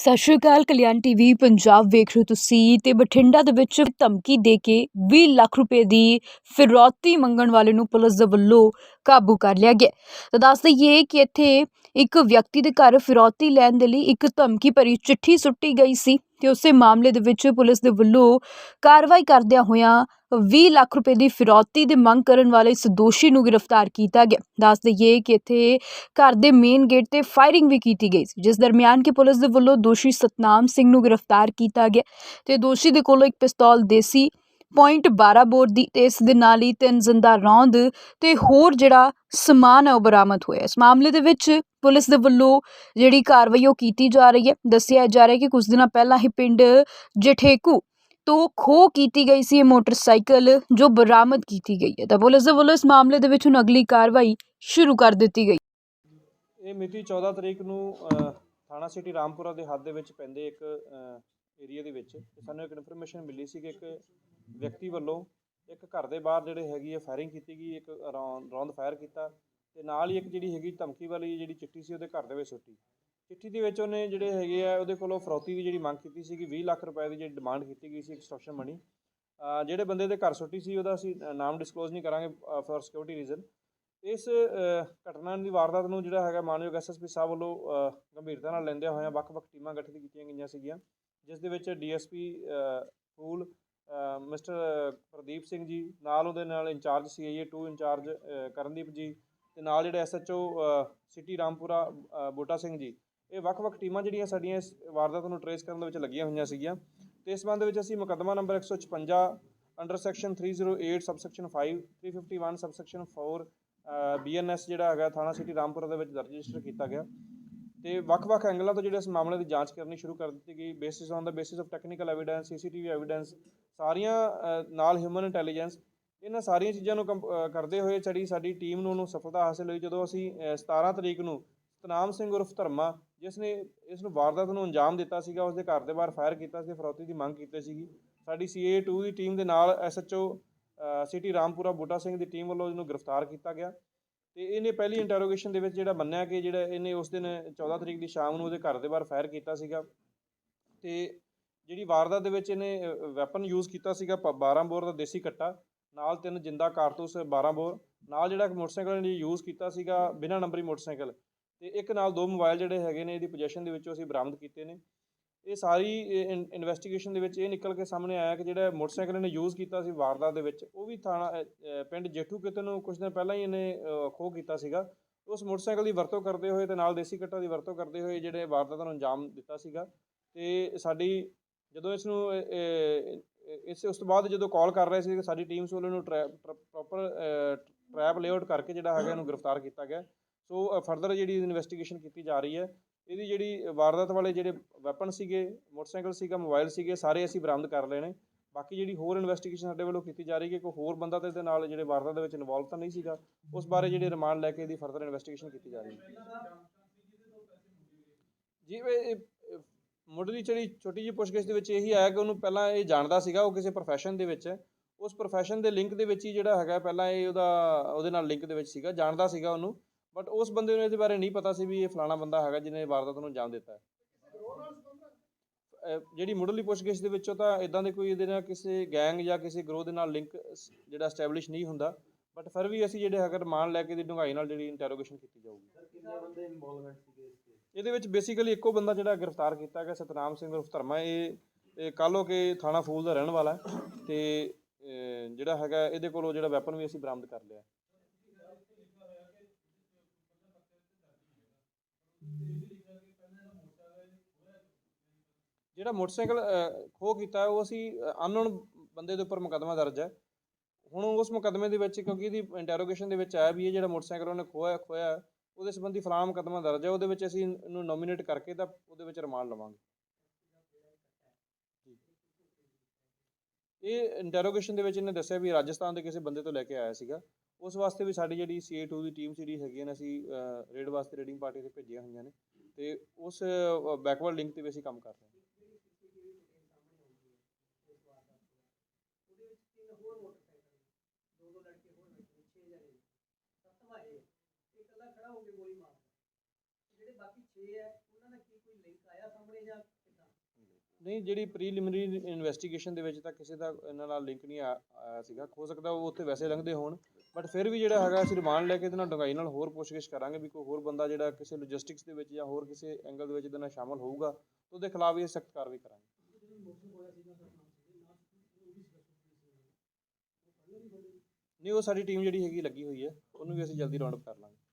ਸਤਿ ਸ਼੍ਰੀ ਅਕਾਲ, ਕਲਿਆਣ ਟੀਵੀ, ਪੰਜਾਬ ਵੇਖ ਰਹੇ ਹੋ ਤੁਸੀਂ ਤੇ ਬਠਿੰਡਾ ਦੇ ਵਿੱਚ ਧਮਕੀ ਦੇ ਕੇ 20 ਲੱਖ ਰੁਪਏ ਦੀ ਫਿਰੌਤੀ ਮੰਗਣ ਵਾਲੇ ਨੂੰ ਪੁਲਿਸ ਦੇ ਵੱਲੋਂ ਕਾਬੂ ਕਰ ਲਿਆ ਗਿਆ। ਤਾਂ ਦੱਸ ਦਈਏ ਕਿ ਇੱਥੇ ਇੱਕ ਵਿਅਕਤੀ ਦੇ ਘਰ ਫਿਰੌਤੀ ਲੈਣ ਦੇ ਲਈ ਇੱਕ ਧਮਕੀ ਭਰੀ ਚਿੱਠੀ ਸੁੱਟੀ ਗਈ ਸੀ। ਤੇ ਉਸੇ ਮਾਮਲੇ ਦੇ ਵਿੱਚ ਪੁਲਿਸ ਦੇ ਵੱਲੋਂ ਕਾਰਵਾਈ ਕਰਦਿਆਂ ਹੋਇਆਂ 20 ਲੱਖ ਰੁਪਏ ਦੀ ਫਿਰੌਤੀ ਦੀ ਮੰਗ ਕਰਨ ਵਾਲੇ ਇਸ ਦੋਸ਼ੀ ਨੂੰ ਗ੍ਰਿਫਤਾਰ ਕੀਤਾ ਗਿਆ। ਦੱਸ ਦਈਏ ਕਿ ਇੱਥੇ ਘਰ ਦੇ ਮੇਨ ਗੇਟ ਤੇ ਫਾਇਰਿੰਗ ਵੀ ਕੀਤੀ ਗਈ ਸੀ, ਜਿਸ ਦਰਮਿਆਨ ਕਿ ਪੁਲਿਸ ਦੇ ਵੱਲੋਂ ਦੋਸ਼ੀ ਸਤਨਾਮ ਸਿੰਘ ਨੂੰ ਗ੍ਰਿਫਤਾਰ ਕੀਤਾ ਗਿਆ ਤੇ ਦੋਸ਼ੀ ਦੇ ਕੋਲੋਂ ਇੱਕ ਪਿਸਤੌਲ ਦੇਸੀ ਪੁਆਇੰਟ 12 ਬੋਰ ਦੀ, ਤੇ ਇਸ ਦੇ ਨਾਲ ਹੀ ਤਿੰਨ ਜ਼ਿੰਦਾ ਰੌਂਦ ਤੇ ਹੋਰ ਜਿਹੜਾ ਸਮਾਨ ਹੈ ਉਹ ਬਰਾਮਦ ਹੋਇਆ। ਇਸ ਮਾਮਲੇ ਦੇ ਵਿੱਚ ਪੁਲਿਸ ਦੇ ਵੱਲੋਂ ਜਿਹੜੀ ਕਾਰਵਾਈ ਉਹ ਕੀਤੀ ਜਾ ਰਹੀ ਹੈ। ਦੱਸਿਆ ਜਾ ਰਿਹਾ ਹੈ ਕਿ ਕੁਝ ਦਿਨਾਂ ਪਹਿਲਾਂ ਹੀ ਪਿੰਡ ਜਠੇਕੂ ਤੋਂ ਖੋਹ ਕੀਤੀ ਗਈ ਸੀ ਇਹ ਮੋਟਰਸਾਈਕਲ, ਜੋ ਬਰਾਮਦ ਕੀਤੀ ਗਈ ਹੈ। ਤਾਂ ਪੁਲਿਸ ਦੇ ਵੱਲੋਂ ਇਸ ਮਾਮਲੇ ਦੇ ਵਿੱਚ ਹੁਣ ਅਗਲੀ ਕਾਰਵਾਈ ਸ਼ੁਰੂ ਕਰ ਦਿੱਤੀ ਗਈ। ਇਹ ਮਿਤੀ 14 ਤਰੀਕ ਨੂੰ ਥਾਣਾ ਸਿਟੀ ਰਾਮਪੁਰਾ ਦੇ ਹੱਦ ਦੇ ਵਿੱਚ ਪੈਂਦੇ ਇੱਕ ਏਰੀਆ ਦੇ ਵਿੱਚ। ਸਾਨੂੰ ਇੱਕ ਇਨਫੋਰਮੇਸ਼ਨ ਮਿਲੀ ਸੀ ਕਿ ਇੱਕ ਵਿਅਕਤੀ ਵੱਲੋਂ ਇੱਕ ਘਰ ਦੇ ਬਾਹਰ ਜਿਹੜੇ ਹੈਗੀ ਹੈ ਫਾਇਰਿੰਗ ਕੀਤੀ ਗਈ, ਇੱਕ ਰੌਂ- ਰੌਂਦ ਫਾਇਰ ਕੀਤਾ ਤੇ ਨਾਲ ਹੀ ਇੱਕ ਜਿਹੜੀ ਹੈਗੀ ਧਮਕੀ ਵਾਲੀ ਜਿਹੜੀ ਚਿੱਠੀ ਸੀ ਉਹਦੇ ਘਰ ਦੇ ਵਿੱਚ ਸੁੱਟੀ। ਚਿੱਠੀ ਦੇ ਵਿੱਚ ਉਹਨੇ ਜਿਹੜੇ ਹੈਗੇ ਆ ਉਹਦੇ ਕੋਲੋਂ ਫਰੌਤੀ ਦੀ ਜਿਹੜੀ ਮੰਗ ਕੀਤੀ ਸੀ ਕਿ 20 ਲੱਖ ਰੁਪਏ ਦੀ ਜਿਹੜੀ ਡਿਮਾਂਡ ਕੀਤੀ ਗਈ ਸੀ ਐਕਸਟ੍ਰੈਕਸ਼ਨ ਮਨੀ ਜਿਹੜੇ ਬੰਦੇ ਦੇ ਘਰ ਸੁੱਟੀ ਸੀ, ਉਹਦਾ ਅਸੀਂ ਨਾਮ ਡਿਸਕਲੋਜ਼ ਨਹੀਂ ਕਰਾਂਗੇ ਫॉर ਸਿਕਿਉਰਿਟੀ ਰੀਜ਼ਨ ਇਸ ਘਟਨਾ ਦੀ ਵਾਰਦਾਤ ਨੂੰ ਜਿਹੜਾ ਹੈਗਾ ਮਾਨਯੋਗ ਐਸਐਸਪੀ ਸਾਹਿਬ ਵੱਲੋਂ ਗੰਭੀਰਤਾ ਨਾਲ ਲੈਂਦੇ ਹੋਏ ਵੱਖ-ਵੱਖ ਟੀਮਾਂ ਗਠਿਤ ਕੀਤੀਆਂ ਗਈਆਂ ਸੀਗੀਆਂ, ਜਿਸ ਦੇ ਵਿੱਚ ਡੀਐਸਪੀ ਫੂਲ ਮਿਸਟਰ ਪ੍ਰਦੀਪ ਸਿੰਘ ਜੀ ਨਾਲ ਉਹਦੇ ਨਾਲ ਇੰਚਾਰਜ ਸੀ ਸੀਆਈਏ 2 ਇੰਚਾਰਜ ਕਰਨਦੀਪ ਜੀ ਤੇ ਨਾਲ ਜਿਹੜੇ ਐਸਐਚਓ ਸਿਟੀ ਰਾਮਪੁਰਾ ਅ, ਬੋਟਾ ਸਿੰਘ ਜੀ ਇਹ ਵੱਖ-ਵੱਖ ਟੀਮਾਂ ਜਿਹੜੀਆਂ ਸਾਡੀਆਂ ਇਸ ਵਾਰਦਾਤ ਨੂੰ ਟਰੇਸ ਕਰਨ ਦੇ ਵਿੱਚ ਲੱਗੀਆਂ ਹੋਈਆਂ ਸੀਗੀਆਂ ਤੇ ਇਸ ਸੰਬੰਧ ਵਿੱਚ ਅਸੀਂ ਮੁਕੱਦਮਾ number 156 under section 308 subsection 5 351 subsection 4 BNS ਜਿਹੜਾ ਹੈਗਾ ਥਾਣਾ ਸਿਟੀ ਰਾਮਪੁਰਾ ਦੇ ਵਿੱਚ ਰਜਿਸਟਰ ਕੀਤਾ ਗਿਆ। ਤੇ ਵੱਖ-ਵੱਖ ਐਂਗਲਾਂ ਤੋਂ ਜਿਹੜੇ ਇਸ ਮਾਮਲੇ ਦੀ ਜਾਂਚ ਕਰਨੀ ਸ਼ੁਰੂ ਕਰ ਦਿੱਤੀ ਗਈ। Basis on the basis of technical evidence CCTV evidence ਸਾਰੀਆਂ ਨਾਲ ਹਿਊਮਨ ਇੰਟੈਲੀਜੈਂਸ ਇਹਨਾਂ ਸਾਰੀਆਂ ਚੀਜ਼ਾਂ ਨੂੰ ਕੰਪ- ਕਰਦੇ ਹੋਏ ਸਾਡੀ ਸਾਡੀ ਟੀਮ ਨੂੰ ਉਹਨੂੰ ਸਫਲਤਾ ਹਾਸਲ ਹੋਈ। ਜਦੋਂ ਅਸੀਂ ਅ, 17 ਤਰੀਕ ਨੂੰ ਸਤਨਾਮ ਸਿੰਘ ਉਰਫ ਧਰਮਾ ਜਿਸ ਨੇ ਇਸ ਨੂੰ ਵਾਰਦਾਤ ਨੂੰ ਅੰਜਾਮ ਦਿੱਤਾ ਸੀਗਾ ਉਸ ਦੇ ਘਰ ਦੇ ਬਾਹਰ ਫਾਇਰ ਕੀਤਾ ਸੀ ਫਰੌਤੀ ਦੀ ਮੰਗ ਕੀਤੀ ਸੀਗੀ। ਸਾਡੀ ਸੀਏ 2 ਦੀ ਟੀਮ ਦੇ ਨਾਲ ਐਸਐਚਓ ਸਿਟੀ ਰਾਮਪੁਰਾ ਬੂਟਾ ਸਿੰਘ ਦੀ ਟੀਮ ਵੱਲੋਂ ਇਹਨੂੰ ਗ੍ਰਿਫਤਾਰ ਕੀਤਾ ਗਿਆ। ਤੇ ਇਹਨੇ ਪਹਿਲੀ ਇੰਟਰੋਗੇਸ਼ਨ ਦੇ ਵਿੱਚ ਜਿਹੜਾ ਮੰਨਿਆ ਕਿ ਜਿਹੜਾ ਇਹਨੇ ਉਸ ਦਿਨ 14 ਤਰੀਕ ਦੀ ਸ਼ਾਮ ਨੂੰ ਉਹਦੇ ਘਰ ਦੇ ਬਾਹਰ ਫਾਇਰ ਕੀਤਾ ਸੀਗਾ। ਤੇ ਜਿਹੜੀ ਵਾਰਦਾਤ ਦੇ ਵਿੱਚ ਇਹਨੇ ਵੈਪਨ ਯੂਜ਼ ਕੀਤਾ ਸੀਗਾ ਪ- 12 ਬੋਰ ਦਾ ਦੇਸੀ ਕੱਟਾ, ਨਾਲ ਤਿੰਨ ਜਿੰਦਾ ਕਾਰਤੂਸ 12 ਬੋਰ, ਨਾਲ ਜਿਹੜਾ ਮੋਟਰਸਾਈਕਲ ਨੇ ਯੂਜ਼ ਕੀਤਾ ਸੀਗਾ ਬਿਨਾਂ ਨੰਬਰੀ ਮੋਟਰਸਾਈਕਲ। ਤੇ ਇੱਕ ਨਾਲ ਦੋ ਮੋਬਾਈਲ ਜਿਹੜੇ ਹੈਗੇ ਨੇ, ਇਹਦੀ ਪੋਜੀਸ਼ਨ ਦੇ ਵਿੱਚੋਂ ਅਸੀਂ ਬਰਾਮਦ ਕੀਤੇ ਨੇ। ਇਹ ਸਾਰੀ ਇਨਵੈਸਟੀਗੇਸ਼ਨ ਦੇ ਵਿੱਚ ਇਹ ਨਿਕਲ ਕੇ ਸਾਹਮਣੇ ਆਇਆ ਕਿ ਜਿਹੜਾ ਮੋਟਰਸਾਈਕਲ ਇਹਨੇ ਯੂਜ਼ ਕੀਤਾ ਸੀ ਵਾਰਦਾਤ ਦੇ ਵਿੱਚ, ਉਹ ਵੀ ਥਾਣਾ ਪਿੰਡ ਜੇਠੂ ਕਿਤੇ ਨੂੰ ਕੁਝ ਦਿਨ ਪਹਿਲਾਂ ਹੀ ਇਹਨੇ ਖੋਹ ਕੀਤਾ ਸੀਗਾ। ਉਸ ਮੋਟਰਸਾਈਕਲ ਦੀ ਵਰਤੋਂ ਕਰਦੇ ਹੋਏ ਤੇ ਨਾਲ ਦੇਸੀ ਕੱਟਾ ਦੀ ਵਰਤੋਂ ਕਰਦੇ ਹੋਏ ਜਿਹੜੇ ਵਾਰਦਾਤ ਨੂੰ ਅੰਜਾਮ ਦਿੱਤਾ ਸੀਗਾ। ਤੇ ਸਾਡੀ, ਜਦੋਂ ਇਸ ਨੂੰ ਇਸ, ਉਸ ਤੋਂ ਬਾਅਦ ਜਦੋਂ ਕਾਲ ਕਰ ਰਹੇ ਸੀ ਸਾਡੀ ਟੀਮ ਵੱਲੋਂ ਇਹਨੂੰ ਪ੍ਰੋਪਰ ਟਰੈਪ ਲੇਆਊਟ ਕਰਕੇ ਜਿਹੜਾ ਹੈਗਾ ਇਹਨੂੰ ਗ੍ਰਿਫਤਾਰ ਕੀਤਾ ਗਿਆ। ਸੋ ਫਰਦਰ ਜਿਹੜੀ ਇਨਵੈਸਟੀਗੇਸ਼ਨ ਕੀਤੀ ਜਾ ਰਹੀ ਹੈ ਇਹਦੀ ਜਿਹੜੀ ਵਾਰਦਾਤ ਵਾਲੇ ਜਿਹੜੇ ਵੈਪਨ ਸੀਗੇ, ਮੋਟਰਸਾਈਕਲ ਸੀਗਾ, ਮੋਬਾਈਲ ਸੀਗੇ, ਸਾਰੇ ਅਸੀਂ ਬਰਾਮਦ ਕਰ ਲਏ ਨੇ। ਬਾਕੀ ਜਿਹੜੀ ਹੋਰ ਇਨਵੈਸਟੀਗੇਸ਼ਨ ਸਾਡੇ ਵੱਲੋਂ ਕੀਤੀ ਜਾ ਰਹੀ ਹੈ ਕਿ ਕੋਈ ਹੋਰ ਬੰਦਾ ਤੇ ਇਹਦੇ ਨਾਲ ਜਿਹੜੇ ਵਾਰਦਾਤ ਦੇ ਵਿੱਚ ਇਨਵੋਲਵ ਤਾਂ ਨਹੀਂ ਸੀਗਾ, ਉਸ ਬਾਰੇ ਜਿਹੜੇ ਰਿਮਾਂਡ ਲੈ ਕੇ ਇਹਦੀ ਫਰਦਰ ਇਨਵੈਸਟੀਗੇਸ਼ਨ ਕੀਤੀ ਜਾ ਰਹੀ ਹੈ। ਜੀ, ਇਹ ਇਹ ਮੁੱਢਲੀ ਜਿਹੜੀ ਛੋਟੀ ਜਿਹੀ ਪੁੱਛਗਿੱਛ ਦੇ ਵਿੱਚ ਇਹੀ ਆਇਆ ਕਿ ਉਹਨੂੰ ਪਹਿਲਾਂ ਇਹ ਜਾਣਦਾ ਸੀਗਾ, ਉਹ ਕਿਸੇ ਪ੍ਰੋਫੈਸ਼ਨ ਦੇ ਵਿੱਚ। ਹੈ ਉਸ ਪ੍ਰੋਫੈਸ਼ਨ ਦੇ ਲਿੰਕ ਦੇ ਵਿੱਚ ਹੀ ਜਿਹੜਾ ਹੈਗਾ, ਪਹਿਲਾਂ ਇਹ ਉਹਦਾ, ਉਹਦੇ ਨਾਲ ਲਿੰਕ ਦੇ ਵਿੱਚ ਸੀਗਾ, ਜਾਣਦਾ ਸੀਗਾ ਉਹਨੂੰ। ਬਟ ਉਸ ਬੰਦੇ ਨੂੰ ਇਹਦੇ ਬਾਰੇ ਨਹੀਂ ਪਤਾ ਸੀ ਵੀ ਇਹ ਫਲਾਣਾ ਬੰਦਾ ਹੈਗਾ ਜਿਹਨੇ ਵਾਰਦਾਤ ਨੂੰ ਅੰਜਾਮ ਦਿੱਤਾ ਹੈ। ਜਿਹੜੀ ਮੁੱਢਲੀ ਪੁੱਛਗਿੱਛ ਦੇ ਵਿੱਚੋਂ ਤਾਂ ਇਦਾਂ ਦੇ ਕੋਈ ਇਹਦੇ ਨਾਲ ਕਿਸੇ ਗੈਂਗ ਜਾਂ ਕਿਸੇ ਗਰੋਹ ਦੇ ਨਾਲ ਲਿੰਕ ਜਿਹੜਾ ਐਸਟੈਬਲਿਸ਼ ਨਹੀਂ ਹੁੰਦਾ। ਬਟ ਫਿਰ ਵੀ ਅਸੀਂ ਜਿਹੜੇ ਹੈਗਾ ਰਿਮਾਂਡ ਲੈ ਕੇ ਦੀ ਡੂੰਘਾਈ ਨਾਲ ਜਿਹੜੀ ਇੰਟਰੋਗੇਸ਼ਨ ਕੀਤੀ ਜਾਊਗੀ। ਇਹਦੇ ਵਿੱਚ ਬੇਸਿਕਲੀ ਇੱਕੋ ਬੰਦਾ ਜਿਹੜਾ ਗ੍ਰਿਫਤਾਰ ਕੀਤਾ ਗਿਆ ਸਤਨਾਮ ਸਿੰਘ ਉਰਫ ਧਰਮਾ। ਇਹ ਇਹ ਕਾਲੋ ਕੇ ਥਾਣਾ ਫੂਲ ਦਾ ਰਹਿਣ ਵਾਲਾ ਤੇ ਜਿਹੜਾ ਹੈਗਾ ਇਹਦੇ ਕੋਲੋਂ ਜਿਹੜਾ ਵੈਪਨ ਵੀ ਅਸੀਂ ਬਰਾਮਦ ਕਰ ਲਿਆ ਜਿਹੜਾ ਮੋਟਰਸਾਈਕਲ ਅਹ, ਕੀਤਾ ਉਹ ਅਸੀਂ ਅਨਨੋਨ ਬੰਦੇ ਦੇ ਉੱਪਰ ਮੁਕੱਦਮਾ ਦਰਜ ਹੈ। ਹੁਣ ਉਸ ਮੁਕੱਦਮੇ ਦੇ ਵਿੱਚ ਕਿਉਂਕਿ ਇਹਦੀ ਇੰਟਰੋਗੇਸ਼ਨ ਦੇ ਵਿੱਚ ਆਇਆ ਵੀ ਇਹ ਜਿਹੜਾ ਮੋਟਰਸਾਈਕਲ ਉਹਨੇ ਖੋਇਆ ਖੋਇਆ ਉਹਦੇ ਸੰਬੰਧੀ ਫਲਾਮ ਮੁਕੱਦਮਾ ਦਰਜ ਹੈ। ਉਹਦੇ ਵਿੱਚ ਅਸੀਂ ਇਹਨੂੰ ਨੋਮੀਨੇਟ ਕਰਕੇ ਤਾਂ ਉਹਦੇ ਵਿੱਚ ਰਿਮਾਂਡ ਲਵਾਂਗੇ। ਇਹ ਇੰਟਰੋਗੇਸ਼ਨ ਦੇ ਵਿੱਚ ਇਹਨੇ ਦੱਸਿਆ ਵੀ ਰਾਜਸਥਾਨ ਦੇ ਕਿਸੇ ਬੰਦੇ ਤੋਂ ਲੈ ਕੇ ਆਇਆ ਸੀਗਾ। ਉਸ ਵਾਸਤੇ ਵੀ ਸਾਡੀ ਜਿਹੜੀ CA2 ਦੀ ਟੀਮ ਜਿਹੜੀ ਹੈਗੀ ਨੇ, ਅਸੀਂ ਰੇਡ ਵਾਸਤੇ ਰੇਡਿੰਗ ਪਾਰਟੀ ਤੇ ਭੇਜੀਆਂ ਹੋਈਆਂ ਨੇ ਤੇ ਉਸ ਬੈਕਵਰਡ ਲਿੰਕ ਤੇ ਵੀ ਅਸੀਂ ਕੰਮ ਕਰ ਰਹੇ ਹਾਂ। ਜਿਹੜੇ ਬਾਕੀ 6 ਹੈ, ਉਹਨਾਂ ਦਾ ਕੀ ਕੋਈ ਲਿੰਕ ਆਇਆ ਸਾਹਮਣੇ ਨਹੀਂ, ਜਿਹੜੀ ਪ੍ਰੀਲਿਮਿਨਰੀ ਇਨਵੈਸਟੀਗੇਸ਼ਨ ਦੇ ਵਿੱਚ ਤਾਂ ਕਿਸੇ ਦਾ ਇਹਨਾਂ ਨਾਲ ਲਿੰਕ ਨਹੀਂ ਆ- ਆਇਆ ਸੀਗਾ। ਹੋ ਸਕਦਾ ਉਹ ਉੱਥੇ ਵੈਸੇ ਲੰਘਦੇ ਹੋਣ ਬਟ ਫਿਰ ਵੀ ਜਿਹੜਾ ਹੈਗਾ ਅਸੀਂ ਰਿਮਾਂਡ ਲੈ ਕੇ ਇਹਦੇ ਨਾਲ ਡੂੰਘਾਈ ਨਾਲ ਹੋਰ ਪੁੱਛਗਿੱਛ ਕਰਾਂਗੇ ਵੀ ਕੋਈ ਹੋਰ ਬੰਦਾ ਜਿਹੜਾ ਕਿਸੇ ਲੌਜਿਸਟਿਕਸ ਦੇ ਵਿੱਚ ਜਾਂ ਹੋਰ ਕਿਸੇ ਐਂਗਲ ਦੇ ਵਿੱਚ ਇਹਦੇ ਨਾਲ ਸ਼ਾਮਲ ਹੋਊਗਾ, ਤਾਂ ਉਹਦੇ ਖਿਲਾਫ ਵੀ ਸਖਤ ਕਾਰਵਾਈ ਕਰਾਂਗੇ। ਨਹੀਂ, ਉਹ ਸਾਡੀ ਟੀਮ ਜਿਹੜੀ ਹੈਗੀ, ਲੱਗੀ ਹੋਈ ਹੈ, ਉਹਨੂੰ ਵੀ ਅਸੀਂ ਜਲਦੀ ਰਾਉਂਡ ਅਪ ਕਰ ਲਾਂਗੇ।